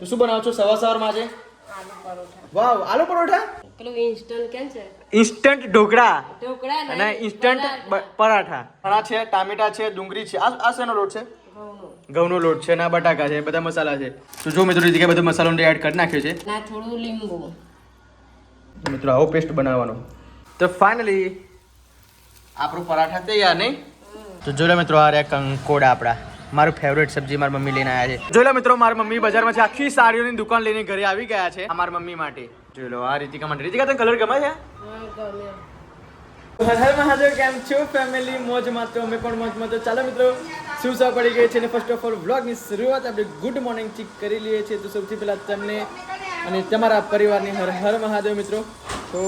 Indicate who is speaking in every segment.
Speaker 1: તો શું બનાવો છો? સવાર સવારમાં આજે? વાવ આલુ પરોઠા?
Speaker 2: પેલું ઇન્સ્ટન્ટ કેમ છે?
Speaker 1: ઇન્સ્ટન્ટ ઢોકળા.
Speaker 2: ઢોકળા
Speaker 1: અને ઇન્સ્ટન્ટ પરાઠા. પરાઠા. છે ટામેટા છે ડુંગળી છે. આ આ શેનો લોટ છે?
Speaker 2: ઘઉંનું.
Speaker 1: લોટ છે ના બટાકા છે બધા મસાલા છે. તો જો મિત્રો જગ્યાએ બધો મસાલો એડ કરી નાખ્યો છે.
Speaker 2: ના થોડું લીંબુ.
Speaker 1: મિત્રો આવો પેસ્ટ બનાવવાનો. તો ફાઇનલી આપણું પરાઠા તૈયાર નહીં? તો જોડે લો મિત્રો આ રહ્યા કંકોડા આપણા. મારું ફેવરેટ સબ્જી મારી મમ્મી લઈને આવ્યા છે. જોઈ લો મિત્રો મારી મમ્મી બજારમાં છે. આખી સાડીઓની દુકાન લઈને ઘરે આવી ગયા છે મારી મમ્મી માટે. જોઈ લો આ રીતિકા માટે. રીતિકા તને કલર ગમે છે?
Speaker 2: હા ગમે
Speaker 1: હર હર મહાદેવ કેમ છો? ફેમિલી મોજમાં તો અમે પણ મોજમાં તો ચાલો મિત્રો શું સા પડી ગઈ છે અને ફર્સ્ટ ઓફ ઓલ વ્લોગની શરૂઆત આપણે ગુડ મોર્નિંગથી કરી લઈએ છીએ. તો સૌથી પહેલાં તમને અને તમારા પરિવારની હર હર મહાદેવ મિત્રો. તો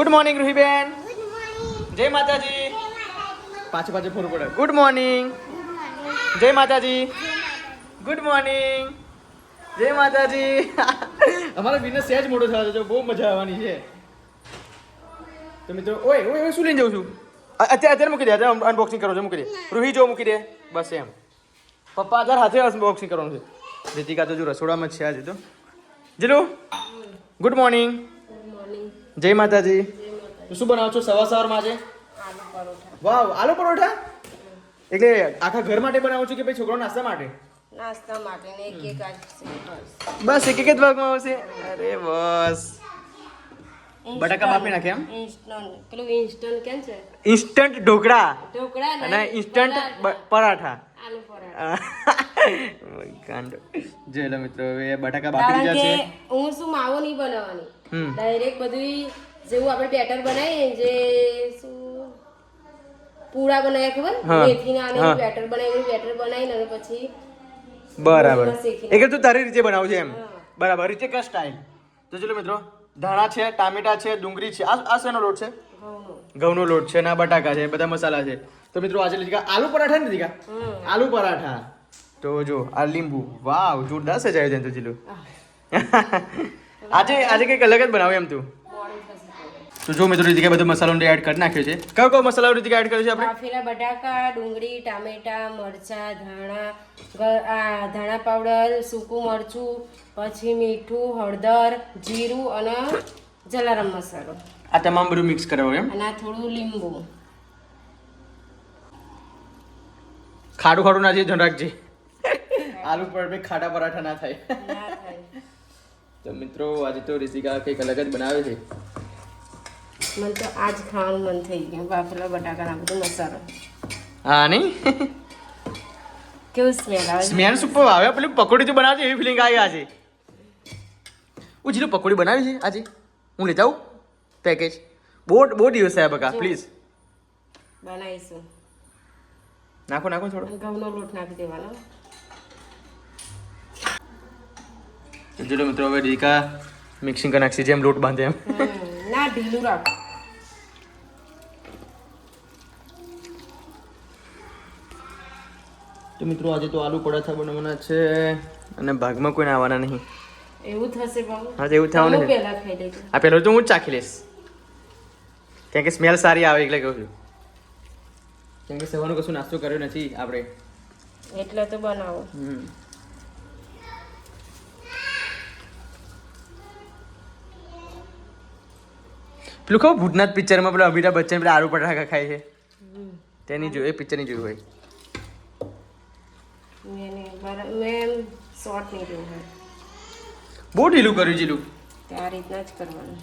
Speaker 1: ગુડ મોર્નિંગ રૂહીબેન. જય માતાજી. પાછે પાછે ફોર પડે ગુડ મોર્નિંગ જય માતાજી. ગુડ મોર્નિંગ જય માતાજી. અમારો બિઝનેસ સહેજ મોટો થયો છે બહુ મજા આવવાની છે. તો મિત્રો ઓય ઓય ઓય શું લઈને જાઉં છું? અત્યારે અત્યારે મૂકી દે અત્યારે અનબોક્સિંગ કરો છો મૂકી દે. રૂહી જો મૂકી દે. બસ એમ. પપ્પા અત્યારે હાથે અનબોક્સિંગ કરવાનું છે. રીતિકા તો જો રસોડામાં છે આજે તો. જીલુ ગુડ મોર્નિંગ જય માતાજી. તો શું બનાવો છો સવાર સવારમાં આજે? વાવ આલુ પરોઠા? એટલે આખા ઘર માટે બનાવો છો કે ભાઈ છોકરો નાસ્તા માટે?
Speaker 2: નાસ્તા માટે ને એક એક આજ બસ.
Speaker 1: એક એક જ ભાગમાં આવશે? અરે બસ. બટાકા બાફી નાખે એમ?
Speaker 2: ઇન્સ્ટન્ટ પેલું ઇન્સ્ટન્ટ કેમ છે?
Speaker 1: ઇન્સ્ટન્ટ ઢોકળા.
Speaker 2: ઢોકળા
Speaker 1: અને ઇન્સ્ટન્ટ પરાઠા.
Speaker 2: આલુ પરાઠા.
Speaker 1: જોઈ લો મિત્રો હવે બટાકા બાફી દીધા
Speaker 2: કે
Speaker 1: છે.
Speaker 2: હું શું માવો નહીં બનાવવાની? ડાયરેક્ટ બધું જેવું આપણે બેટર બનાવીએ જે શું પૂરા બનાવ્યા ખબર. મેથીના અને બેટર બનાવી બેટર બનાવીને અને પછી
Speaker 1: બરાબર. એટલે તું તારી રીતે બનાવું છે એમ બરાબર. રીતે કા સ્ટાઇલ તો ચલો મિત્રો ધાણા છે ટામેટા છે ડુંગળી છે. આ આ શેનો લોટ છે?
Speaker 2: ઘઉંનો.
Speaker 1: લોટ છે ના બટાકા છે બધા મસાલા છે. તો મિત્રો આજે લીધી આલુ પરાઠા નથી દીધા આલુ પરાઠા. તો જો આ લીંબુ. વાવ જોરદાર સજાયું છે તો ચીલું. આજે આજે કંઈક અલગ જ બનાવ્યું એમ તું.
Speaker 2: તો.
Speaker 1: જો મિત્રો રીતિકા બધો મસાલો એડ કરી નાખ્યો છે. કયો કયો મસાલો રીતિકા એડ કર્યો છે આપણે?
Speaker 2: બાફેલા બટાકા ડુંગળી ટામેટા મરચા ધાણા આ ધાણા પાવડર સૂકું મરચું પછી મીઠું હળદર જીરું અને જલારામ મસાલો.
Speaker 1: આ તમામ બધું મિક્સ કરાવો એમ?
Speaker 2: અને આ થોડું લીંબુ.
Speaker 1: ખાડું ખાડું ના ધ્યાન રાખજે. આલુ પર ભાઈ ખાટા પરાઠા ના થાય.
Speaker 2: ના થાય.
Speaker 1: તો મિત્રો આજે તો રીતિકા કંઈક અલગ જ બનાવે છે.
Speaker 2: મને તો આજ ખાવાનું મન થઈ ગયું બાફેલા બટાકા ના બધું મસાલો
Speaker 1: હા નહીં
Speaker 2: કેવું સ્મેલ આવે?
Speaker 1: સ્મેલ સુપર આવે પેલું પકોડી તો બનાવજે એવી ફિલિંગ આવી આજે હું જીલું પકોડી બનાવી છે આજે હું લેતા આવું પેકેજ બહુ બહુ દિવસ થયા બકા પ્લીઝ
Speaker 2: બનાવીશું
Speaker 1: નાખો નાખો થોડો
Speaker 2: ઘઉંનો લોટ નાખી દેવાનો
Speaker 1: જોડે મિત્રો હવે ડીકા મિક્સિંગ કરી નાખશે જેમ લોટ બાંધે એમ
Speaker 2: ના ઢીલું રાખ
Speaker 1: મિત્રો આજે તો આલુ પરાઠા બનાવવાના છે અને ભાગમાં કોઈને આવવાના નહીં.
Speaker 2: એવું થશે
Speaker 1: હા, એવું થવાનું છે. આ પહેલો તો હું જ ચાખી લઈશ. કેમ કે સ્મેલ સારી આવે એટલે કહું છું. કેમ કે સવારનો કશું નાસ્તો કર્યો નથી આપણે.
Speaker 2: એટલે તો બનાવો.
Speaker 1: હમ. પેલું ખબર ભૂતનાથ પિક્ચરમાં પેલા અમિતાભ બચ્ચન પેલા આલુ પટાખા ખાય છે? તેની જોયું એ પિક્ચરની જોયું હોય.
Speaker 2: મેં મેં શોર્ટ નહીં જોયું હોય
Speaker 1: બહુ ઢીલું કર્યું જીલું
Speaker 2: તે આ રીતના જ કરવાનું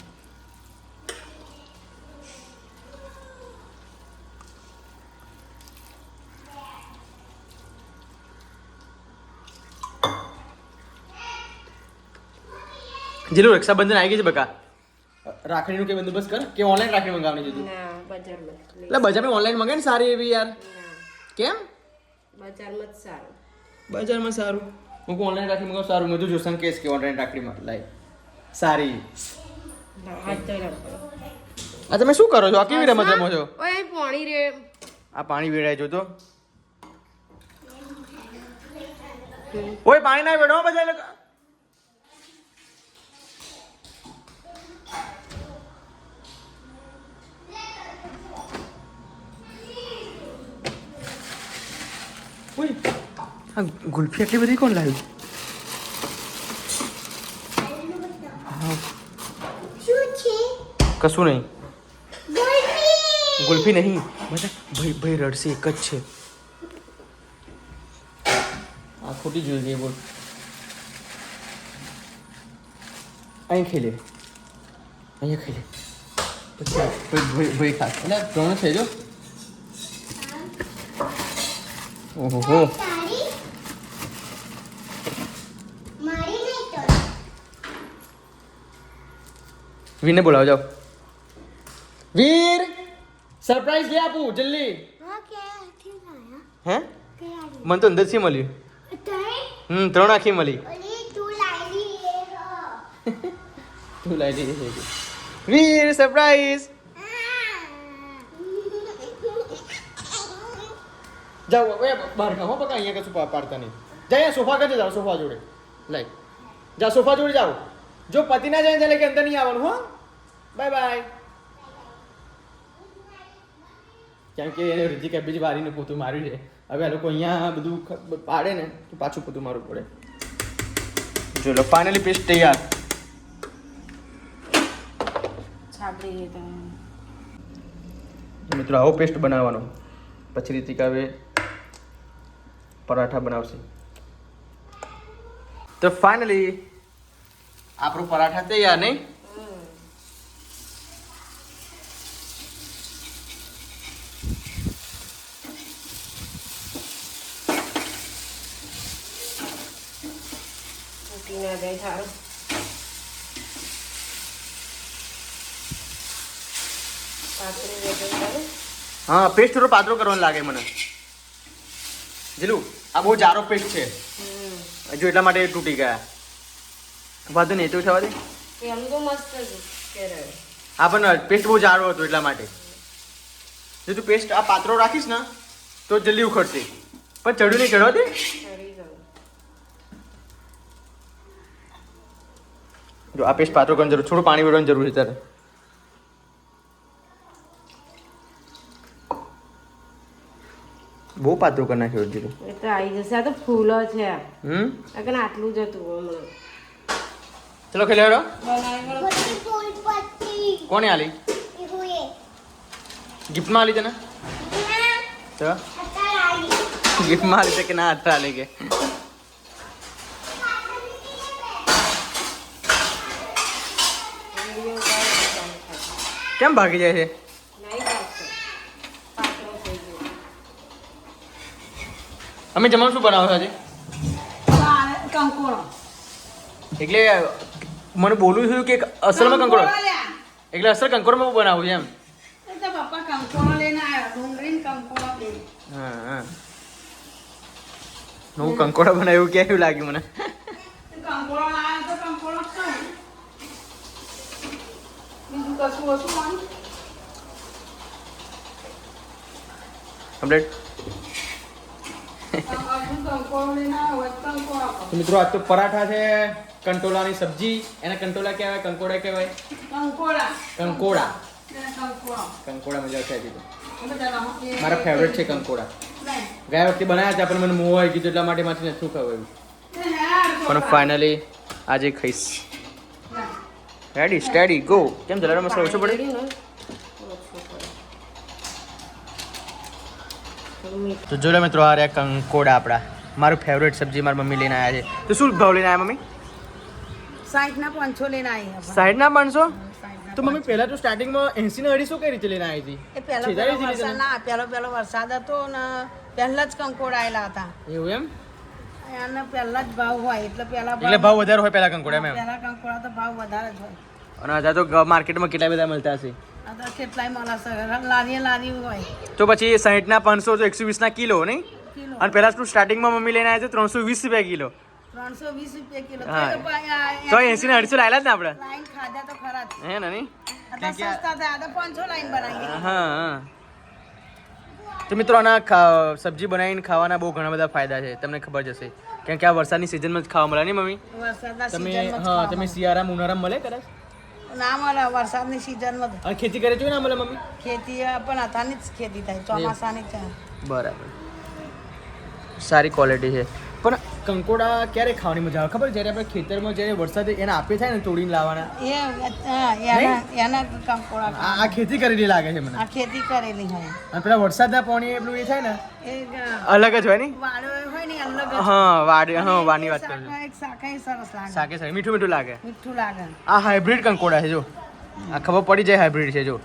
Speaker 1: જીલું રક્ષાબંધન આવી ગઈ છે બકા રાખડીનું કે બંદોબસ્ત કર કે ઓનલાઈન રાખડી મંગાવવાની છે તું
Speaker 2: ના બજારમાં
Speaker 1: એટલે બજારમાં ઓનલાઈન મંગાય ને સારી એવી યાર કેમ
Speaker 2: બજારમાં જ સારું
Speaker 1: બજારમાં સારું. હું ઓનલાઈન રાખડી મંગાવું સારું. મેં તો જોસન કેસ કે ઓનલાઈન રાખડીમાં. લાઈ સારી. આ તમે શું કરો છો? આ કેવી રમત રમો છો?
Speaker 2: ઓય પાણી રે.
Speaker 1: આ પાણી વેડાય જો તો ઓય પાણી ના વેડો બધા લોકો. ઓય. हाँ, गुल्फी आटली बड़ी कौन लाई? कसु नहीं। गुल्फी। नहीं। बता भाई भाई रड़ से खोटी जुड़ गई बोल। अहीं खेले अहीं खेले भाई भाई भाई खा ना
Speaker 3: दोनों छेजो हाँ। ओहो।
Speaker 1: વીરને બોલાવો જાઓ. વીર સરપ્રાઈઝ લે આપું જલ્દી.
Speaker 3: હા
Speaker 1: મને તો અંદરથી મળ્યું. હમ ત્રણ આખી મળી.
Speaker 3: તું લાવી
Speaker 1: વીર સરપ્રાઈઝ જાઓ એ બહાર ખાઓ હો બકા અહીંયા કશું પાડતા નહીં. જાય સોફા કરજે જાઓ સોફા જોડે. લાઈ જા સોફા જોડે જાઓ. જો પતિ ના જાય એટલે કે અંદર નહીં આવવાનું હો. બાય બાય કેમ કે એને રિતિકા બીજી વારીને પોતું માર્યું છે. હવે આ લોકો અહીંયા બધું પાડે ને તો પાછું પોતું મારવું પડે. ચલો ફાઇનલી પેસ્ટ તૈયાર. મિત્રો આવો પેસ્ટ બનાવવાનો. પછી રીતિકા હવે પરાઠા બનાવશે. તો ફાઇનલી આપણું પરાઠા તૈયાર નહીં?
Speaker 2: ના જાય સારું
Speaker 1: હા પેસ્ટ થોડો પાતળો કરવાનો લાગે મને. જીલું આ બહુ જારો પેસ્ટ છે. હજુ એટલા માટે તૂટી ગયા. વાંધો નહીં તો થવા દે. હા પણ પેસ્ટ બહુ જારો હતો એટલા માટે. જો તું પેસ્ટ આ પાત્રો રાખીશ ને તો જલ્દી ઉખડશે પણ ચડ્યું નહીં ચડવા દે. જો આ પેસ્ટ પાત્રો કરવાની જરૂર થોડું પાણી વેડવાની જરૂર છે તારે. બહુ પાતળું કરી નાખ્યો જીરું
Speaker 2: એ તો આવી જશે આ તો ફૂલો છે.
Speaker 1: હમ?
Speaker 2: અગર આટલું જ હતું
Speaker 1: ચલો ખેલે હેડો
Speaker 2: બનાવી
Speaker 3: પત્તી ફૂલ પત્તી.
Speaker 1: કોને આલી? ગિફ્ટમાં આલી તને?
Speaker 3: ના
Speaker 1: તો ગિફ્ટમાં આલી છે કે ના હાથ આલી કે. કેમ ભાગી જાય છે. અમે જમવાનું શું બનાવો આજે? એટલે મને બોલવું થયું કે અસલમાં કંકોડો? એટલે અસલ કંકોડમાં બનાવું છે એમ
Speaker 4: એ તો પપ્પા કંકોડો લઈને આવ્યો ડુંગળી કંકોડો બે
Speaker 1: હા હા હું કંકોડો બનાવ્યું કેવું લાગ્યું મને? મિત્રો આજ તો પરાઠા છે કંટોલાની સબ્જી. એને કંટોલા કહેવાય કંકોડા કહેવાય?
Speaker 4: કંકોડા.
Speaker 1: કંકોડા.
Speaker 4: કંકોડા.
Speaker 1: મજા
Speaker 4: છે
Speaker 1: મારા ફેવરેટ છે કંકોડા. ગયા વખતે બનાવ્યા હતા પણ મને મોહ આવી ગયું એટલા માટે માંથી નથી ખવાયું
Speaker 4: એ
Speaker 1: પણ ફાઇનલી આજે ખાઈશ
Speaker 4: ના.
Speaker 1: રેડી સ્ટેડી ગો કેમ જરા મસાલો ઓછો પડે
Speaker 2: ને.
Speaker 1: તો જોડે મિત્રો આ રહ્યા કંકોડા આપણા મારું ફેવરેટ સબ્જી મારી મમ્મી લઈને આવ્યા છે તો શું ભાવ લઈને આવ્યા મમ્મી
Speaker 4: સાઠના પાંચસો લઈને આવી હવે.
Speaker 1: ના પાંચસો તો મમ્મી પહેલા તો સ્ટાર્ટિંગમાં એસી ને અઢીસો કઈ રીતે લઈને આવી હતી?
Speaker 4: એ પહેલો પહેલો વરસાદ ના પહેલો પહેલો વરસાદ હતો ને પહેલા જ કંકોડ આવેલા હતા.
Speaker 1: એવું એમ?
Speaker 4: એને પહેલા જ ભાવ હોય એટલે પહેલા
Speaker 1: એટલે ભાવ વધારે હોય પહેલા કંકોડા એમ
Speaker 4: પહેલા કંકોડા તો ભાવ વધારે જ હોય.
Speaker 1: અને અત્યારે તો માર્કેટમાં કેટલા બધા મળતા હશે?
Speaker 4: કેટલાય મળે છે. લારી હોય.
Speaker 1: તો પછી સાઠ ના પાંચસો એકસો વીસ ના કિલો નહીં? અને પહેલા સ્ટાર્ટિંગમાં મમ્મી લઈને આવ્યા છે? ત્રણસો વીસ રૂપિયા કિલો.
Speaker 4: ત્રણસો વીસ રૂપિયા કિલો. તો પણ આ-
Speaker 1: તો એસી ને અઢીસો લાયેલા જ ને આપણે?
Speaker 4: લાઈન ખાધા તો ખરા
Speaker 1: હે ને નહીં? હા હા. તો મિત્રો આના સબ્જી બનાવીને ખાવાના બહુ ઘણા બધા ફાયદા છે. તમને ખબર જશે કેમ કે આ વરસાદની સિઝનમાં જ ખાવા મળે નહીં મમ્મી? તમે હા તમે. શિયાળા ઉનાળા મળે કદાચ?
Speaker 4: ના મળે વરસાદની સિઝનમાં
Speaker 1: અને ખેતી કરે છે ના મળે મમ્મી?
Speaker 4: ખેતી પણ અથાની જ ખેતી થાય ચોમાસાની જ
Speaker 1: બરાબર. સારી ક્વોલિટી છે. પણ કંકોડા ક્યારે ખાવાની મજા આવે? ખબર જ્યારે આપણે ખેતરમાં જ્યારે વરસાદ એને આપે થાય ને તોડીને લાવવાના.
Speaker 4: એ એના એના કંકોડા
Speaker 1: આ ખેતી કરેલી લાગે છે મને.
Speaker 4: આ ખેતી કરેલી હોય.
Speaker 1: અને પેલા વરસાદના પાણી એટલું એ થાય ને? અલગ જ હોય ને?
Speaker 4: હોય ને અલગ
Speaker 1: હા વાડી હા વાની વાત કરું.
Speaker 4: શાકા- સરસ લાગે.
Speaker 1: શાકે શાકે મીઠું મીઠું લાગે.
Speaker 4: મીઠું લાગે.
Speaker 1: આ હાઇબ્રિડ કંકોડા છે જો. આ ખબર પડી જાય હાઇબ્રિડ છે જો.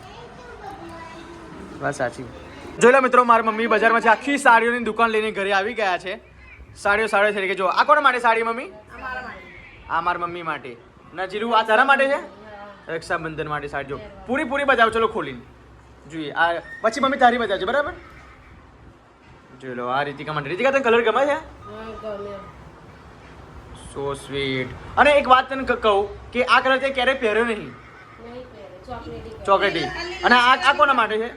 Speaker 1: વાત સાચી. જોઈ લો મિત્રો મારા મમ્મી બજારમાંથી આખી સાડીઓની દુકાન લઈને ઘરે આવી ગયા છે. સાડીઓ સાડીઓ છે કે જો આ કોના માટે સાડી મમ્મી? આ મારા મમ્મી માટે. નજીરું આ તારા માટે છે? રક્ષાબંધન માટે સાડી જો. પૂરી પૂરી બજાવ ચલો ખોલીને. જોઈએ આ પછી મમ્મી તારી બજાવજો બરાબર? જોઈ લો આ રીતિકા માટે. રીતિકા તને કલર ગમે છે? સો સ્વીટ અને એક વાત તને કહું કે આ કલર તે ક્યારેય પહેર્યો નહીં.
Speaker 2: ચોકલેટી.
Speaker 1: અને આ આ કોના માટે છે?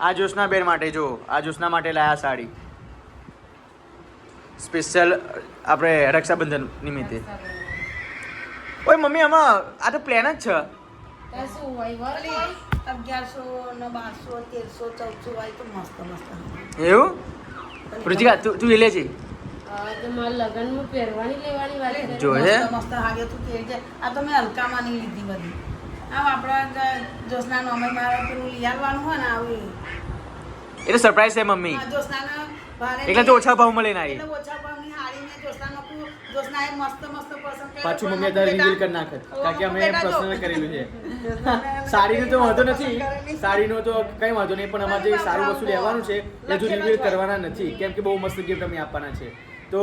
Speaker 2: આ
Speaker 1: જોશના. બેન માટે જો. આ જોશના માટે લાયા સાડી. સ્પેશિયલ આપણે રક્ષાબંધન નિમિત્તે. ઓય મમ્મી આમાં આ તો પ્લેન જ છે. એવું? રુચિકા તું તું લે છે જો હે.
Speaker 4: મસ્ત હાગે તું તે છે આ તો મેં હલકામાં નહીં લીધી બધી. આમ આપણા જોશના નોમે મારે પેલું લઈ હોય ને આવી.
Speaker 1: એટલે સરપ્રાઈઝ છે મમ્મી.
Speaker 4: ભારે
Speaker 1: એટલે તો ઓછા ભાવ મળે ના
Speaker 4: એટલે ઓછા ભાવની હાડી મેં જોશનાનો મસ્ત મસ્ત પસંદ કર્યો.
Speaker 1: પાછું મમ્મી અત્યારે રિવીલ કરી નાખે. કારણ કે અમે પર્સનલ કરેલું છે.
Speaker 4: જોશનાને
Speaker 1: તો વાંધો નથી. સાડીનો તો કઈ વાંધો નહીં પણ અમારે જે સારું વસ્તુ લેવાનું છે એ જો રિવીલ કરવાના નથી. કેમ કે બહુ મસ્ત ગિફ્ટ અમે આપવાના છે. તો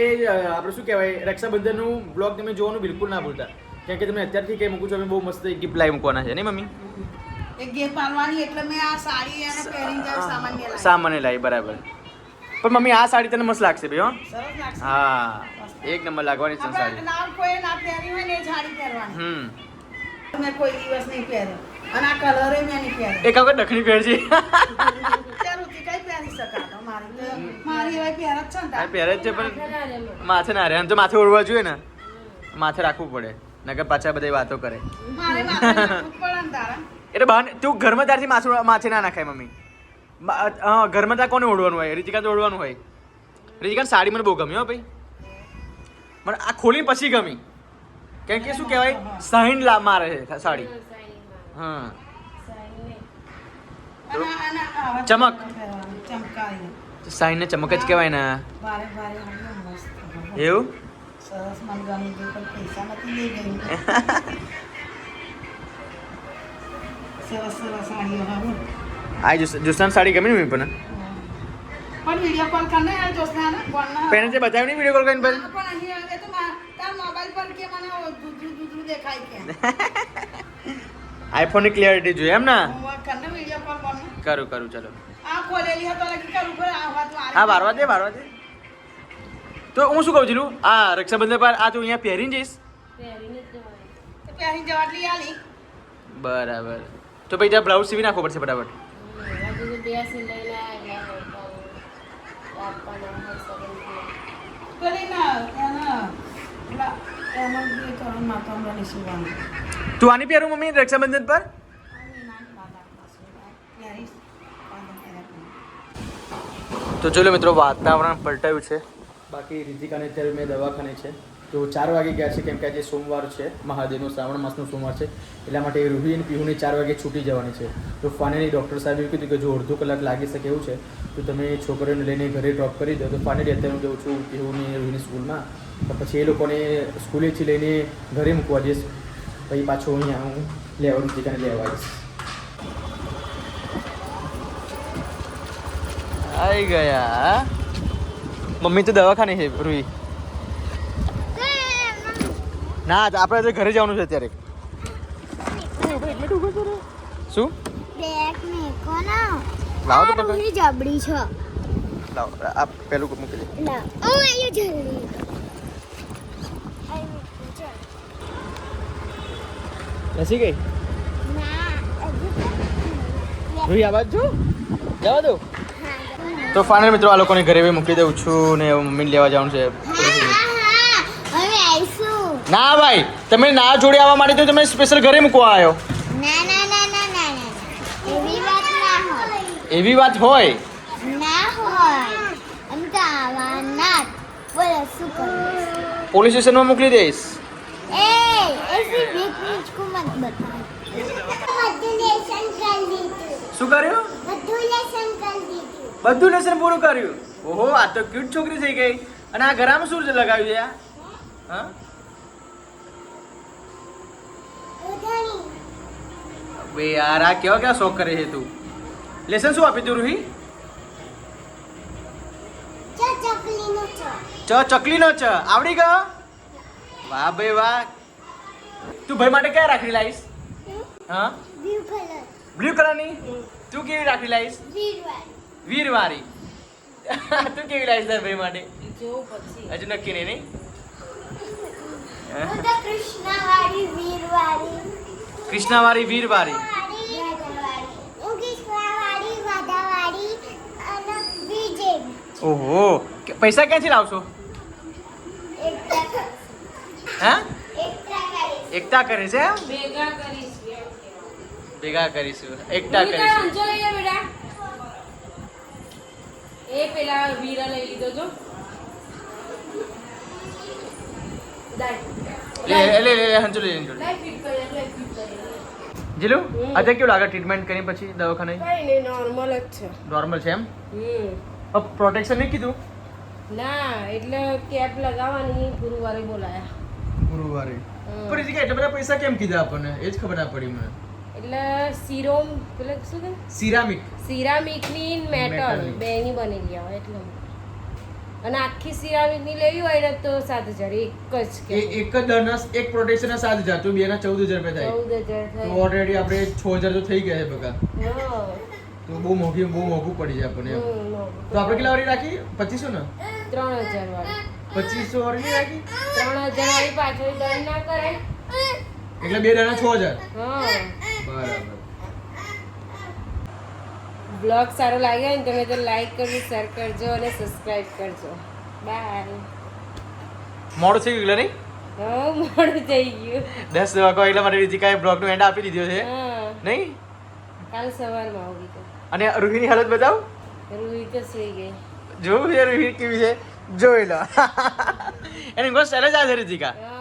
Speaker 1: એ આપણે શું કહેવાય રક્ષાબંધનનું બ્લોગ તમે જોવાનું બિલકુલ ના ભૂલતા. કેમ કે તમે અત્યારથી કઈ મૂકું છો અમે બહુ મસ્ત ગિફ્ટ લાવી મૂકવાના છે. નહીં મમ્મી?
Speaker 4: એક ગિફ્ટ પાડવાની એટલે મેં આ સાડી અને પહેરીને. સામાન્ય લાવી
Speaker 1: બરાબર. પણ મમ્મી આ સાડી તને મસ્ત લાગશે ભાઈ હો. હા એક નંબર લાગવાની છે સાડી.
Speaker 4: ના કોઈ ના પહેરી હોય ને સાડી પહેરવાની.
Speaker 1: હમ.
Speaker 4: મેં કોઈ દિવસ નહીં પહેર્યો અને આ કલરે મેં નહીં પહેર્યો
Speaker 1: એક વખત દખણી પહેરજે.
Speaker 4: ત્યાં રુચિ કઈ પહેરી શકાતો મારી તો મારી હવે પહેર જ છે ને
Speaker 1: આ
Speaker 4: તાર.
Speaker 1: જ છે પણ
Speaker 2: માથે ના
Speaker 1: રહે. આમ તો માથે ઓળવા જોઈએ ને. માથે રાખવું પડે. નકર પાછા બધી વાતો કરે.
Speaker 4: મારે માથે પડે ને તારા.
Speaker 1: એટલે બહાર તું ઘરમાં ત્યારથી માથું માથે ના નાખાય મમ્મી. હા ઘરમાં ત્યાં કોને ઓળવાનું હોય? રીતિકા તો ઓળવાનું હોય. રીતિકાને સાડી મને બહુ ગમી હો ભાઈ. મને આ ખોલીને પછી ગમી. કેમ કે શું કહેવાય? સાઈન લા મારે છે સાડી. હા. ચમક.
Speaker 4: સાઈન
Speaker 1: ને ચમક જ કહેવાય ને. એવું?
Speaker 4: સરસ સરસ બોલ.
Speaker 1: આ જુસ સાડી ગમી ને પણ
Speaker 4: વીડિયો કોલ કરને યાર જોશના કોણના
Speaker 1: પેને જે બતાવ્યું નહીં વીડિયો કોલ કરીને પછી
Speaker 4: પણ અહીં આવે તો મા- તાર મોબાઈલ પર કે મને દૂધરું દૂધરું દેખાય કે.
Speaker 1: આઈફોનની ક્લિયરિટી જોઈએ એમ ને?
Speaker 4: હું કરને વીડિયો કોલ કોને
Speaker 1: કરું કરું ચલો.
Speaker 4: આ ખોલેલી હતો લગી કરું પર આ વાત
Speaker 1: હા વારવા દે વારવા દે. તો હું શું કહું છું આ રક્ષાબંધન પર આ તું અહીંયા પહેરીને જઈશ?
Speaker 2: પહેરીને જ જવાનું.
Speaker 4: આલી.
Speaker 1: બરાબર. તો પછી ત્યાં બ્લાઉઝ સીવી નાખવો પડશે ફટાફટ.
Speaker 2: હમ, હજુ તો
Speaker 1: આની પહેરું મમ્મી રક્ષાબંધન પર? તો ચલો મિત્રો વાતાવરણ પલટાયું છે. બાકી રીતિકાને અત્યારે મેં દવાખાને છે. તો ચાર વાગે ગયા છે, કેમ કે આજે સોમવાર છે, મહાદેવનો શ્રાવણ માસનો સોમવાર છે, એટલા માટે રૂહી અને પીહુની ચાર વાગે છૂટી જવાની છે. તો ફાઇનલી ડૉક્ટર સાહેબે એવું કીધું કે જો અડધો કલાક લાગી શકે એવું છે, તો તમે છોકરીઓને લઈને ઘરે ડ્રોપ કરી દો. તો ફાઇનલી અત્યારે હું જઉં છું પીહુની રૂહીની સ્કૂલમાં. તો પછી એ લોકોને સ્કૂલેથી લઈને ઘરે મૂકવા જઈશ. પછી પાછો અહીંયા હું લેવાનું ટીકાને લેવા જઈશ આવી ગયા. મમ્મી તો દવાખાને છે રૂહી ના આપણે તો ઘરે જવાનું છે અત્યારે. શું? લાવો તો પકડી.
Speaker 3: જબડી છે
Speaker 1: લાવો આ પેલું મૂકી દે.
Speaker 3: ના ઓ આયો જલ્દી
Speaker 1: નસી ગઈ રૂહી આવાજ જો જવા દો. તો ફાઇનલ મિત્રો આ લોકોને ઘરે બી મૂકી દઉં છું ને મમ્મીને લેવા જવાનું છે. ના ભાઈ તમે ના જોડે આવવા માટે તો તમે સ્પેશિયલ ઘરે મૂકવા આવ્યો
Speaker 3: ના ના ના ના ના એવી વાત ના હોય.
Speaker 1: એવી વાત હોય?
Speaker 3: ના હોય. અમે તો આવવાના બોલો શું કરું
Speaker 1: પોલીસ સ્ટેશનમાં મોકલી દઈશ.
Speaker 3: એ એસી ભીખ મુझको મત બતા બધું લેસન કરી દીધું
Speaker 1: શું કર્યું?
Speaker 3: બધું લેસન કરી દીધું.
Speaker 1: બધું લેસન પૂરું કર્યું? ઓહો આ તો ક્યુટ છોકરી થઈ ગઈ. અને આ ઘરામાં શું લગાવ્યું છે આ? હા? બે યાર આ કેવા કેવા શોખ કરે છે તું? લેસન શું આપ્યું તું રૂહી?
Speaker 3: ચ ચકલી નો
Speaker 1: ચ. આવડી ગયો? વાહ ભાઈ વાહ. તું ભાઈ માટે ક્યાં રાખડી લાવીશ? હા?
Speaker 3: બ્લુ કલર
Speaker 1: બ્લુ કલરની? તું કેવી રાખડી લાવીશ?
Speaker 3: વીરવારી
Speaker 1: વીરવારી તું કેવી લાવીશ તાર ભાઈ માટે? હજુ નક્કી નહીં નહીં
Speaker 3: હું તો કૃષ્ણવાળી વીરવાળી
Speaker 1: કૃષ્ણાવારી વીરવારી
Speaker 3: રાધાવાળી હું કૃષ્ણવાળી રાધાવાળી અને વિજય
Speaker 1: ઓહો કે- પૈસા ક્યાંથી લાવશો
Speaker 3: એકતા કરીશ.
Speaker 1: હા
Speaker 3: એકતા કરીશ.
Speaker 1: એકતા કરે છે એમ?
Speaker 2: ભેગા કરીશ
Speaker 1: ભેગા કરીશું એકતા
Speaker 2: વીરા
Speaker 1: કરીશું
Speaker 2: અંજો લઈ લે બેટા એ પેલા વીરા લઈ લીધો જો દાય
Speaker 1: લે લે હંચો જીલુ આજે કેવું લાગે ટ્રીટમેન્ટ કરી પછી દવાખાને?
Speaker 2: કઈ નહીં નોર્મલ જ છે.
Speaker 1: નોર્મલ છે એમ?
Speaker 2: હમ.
Speaker 1: પ્રોટેક્શન નહીં કીધું?
Speaker 2: ના એટલે કેપ લગાવવાની ગુરુવારે બોલાયા.
Speaker 1: ગુરુવારે. પણ એ એટલા બધા પૈસા કેમ કીધા આપણને? એ જ ખબર ના પડી મને.
Speaker 2: એટલે સિરોમ પેલે શું કે
Speaker 1: સિરામિક
Speaker 2: સિરામિકની મેટલ. બેની બનેલી આવે એટલે. અને આખી સિરામિકની લેવી હોય ને તો સાત હજાર એક જ કે.
Speaker 1: એક જ દરના એક પ્રોટેક્શનના સાત હજાર તો બે ના ચૌદ હજાર રૂપિયા થાય.
Speaker 2: ચૌદ હજાર
Speaker 1: તો ઓલરેડી આપણે છ હજાર તો થઈ ગયા છે બકા.
Speaker 2: હા.
Speaker 1: તો બહુ મોંઘી બહુ મોંઘું પડી જાય આપણને. તો આપણે કેટલા વાળી રાખી? પચીસો ને?
Speaker 2: ત્રણ હજાર વાળી.
Speaker 1: પચીસો વાળી રાખી?
Speaker 2: ત્રણ હજાર વાળી પાછળ દંડ ના કરાય.
Speaker 1: એટલે બે દાના છ હજાર.
Speaker 2: હા.
Speaker 1: બરાબર.
Speaker 2: બ્લોગ સારો લાગ્યો હોય ને તમે તો લાઈક કરજો શેર કરજો અને સબસ્ક્રાઇબ કરજો. બાય
Speaker 1: મોડું થઈ ગયું નહીં
Speaker 2: મોડું થઈ ગયું.
Speaker 1: દસ વાગો એટલા માટે રીતિકાએ બ્લોગનો એન્ડ આપી દીધો છે. નહીં?
Speaker 2: કાલ સવારમાં આવી
Speaker 1: અને રૂહીની હાલત બતાવ.
Speaker 2: રૂહી તો સુઈ ગઈ.
Speaker 1: જોવું છે રૂહી કેવી છે જોઈ લો. એની ગો સરસ જ છે રીતિકા
Speaker 2: હા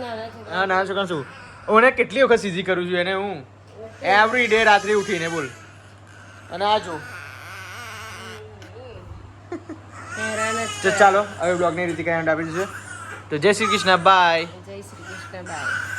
Speaker 2: નાના છોકરા.
Speaker 1: હા ના છોકરા શું? હું કેટલી વખત સીધી કરું છું એને હું? એવરી ડે રાત્રે ઉઠીને બોલ. અને આ જો ચાલો હવે બ્લોગની રીતે એન્ડ આપી દીધું તો જય શ્રી કૃષ્ણ બાય
Speaker 2: જય શ્રી કૃષ્ણ બાય